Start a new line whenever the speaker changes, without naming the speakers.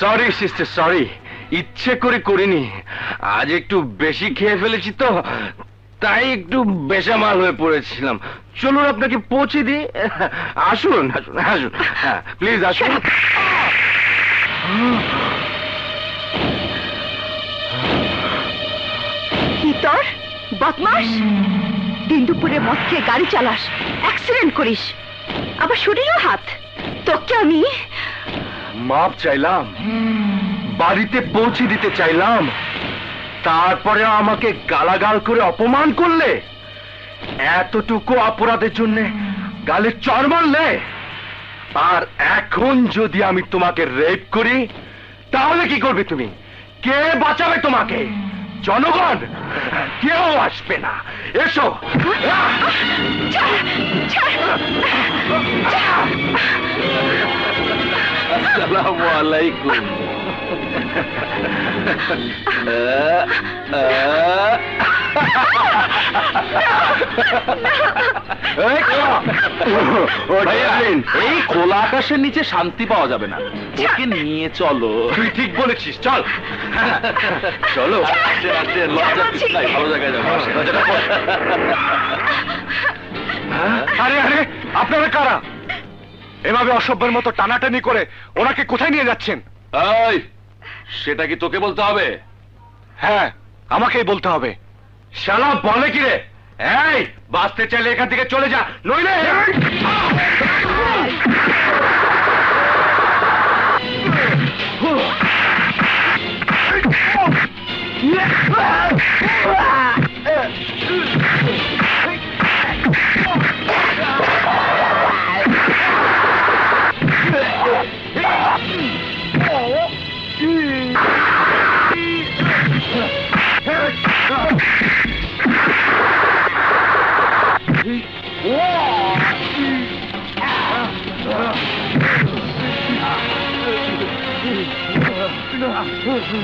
Sorry sister sorry ইচ্ছে করে করিনি। আজ একটু বেশি খেয়ে ফেলেছি তো, তাই একটু বেসামাল হয়ে পড়েছিলাম। চলুন আপনাকে পৌঁছে দিই। আসুন আসুন আসুন। হ্যাঁ প্লিজ আসুন।
কি তোর? বদমাস দিন দুপুরে মদ খেয়ে গাড়ি চালাস। অ্যাক্সিডেন্ট করিস। আবার শরীরও হাত। তোকে আমি
মাপ চাইলাম বাড়িতে পৌঁছে দিতে চাইলাম তারপরে আমাকে গালাগাল করে অপমান করলে এতটুকু অপরাধের জন্য গালে চর মারলে আর এখন যদি আমি তোমাকে রেপ করি তাহলে কি করবে তুমি কে বাঁচাবে তোমাকে জনগণ কেউ আসবে না এসো আসসালামু আলাইকুম
এই খোলা আকাশের নিচে শান্তি পাওয়া যাবে না। ওকে নিয়ে চলো।
তুই ঠিক বলেছিস চল। চলো।
আসেন, আসেন, লজ্জা ভালো জায়গায় যাব।
আরে আরে আপনারা কারা? এভাবে অসভ্যের মতো টানাটানি করে ওনাকে কোথায় নিয়ে যাচ্ছেন?
এই সেটা কি তোকে বলতে হবে?
হ্যাঁ আমাকেই বলতে হবে। শালা বলে কি রে? এই বাঁচতে চাইলে এখান থেকে চলে যা নইলে Yeah! Não.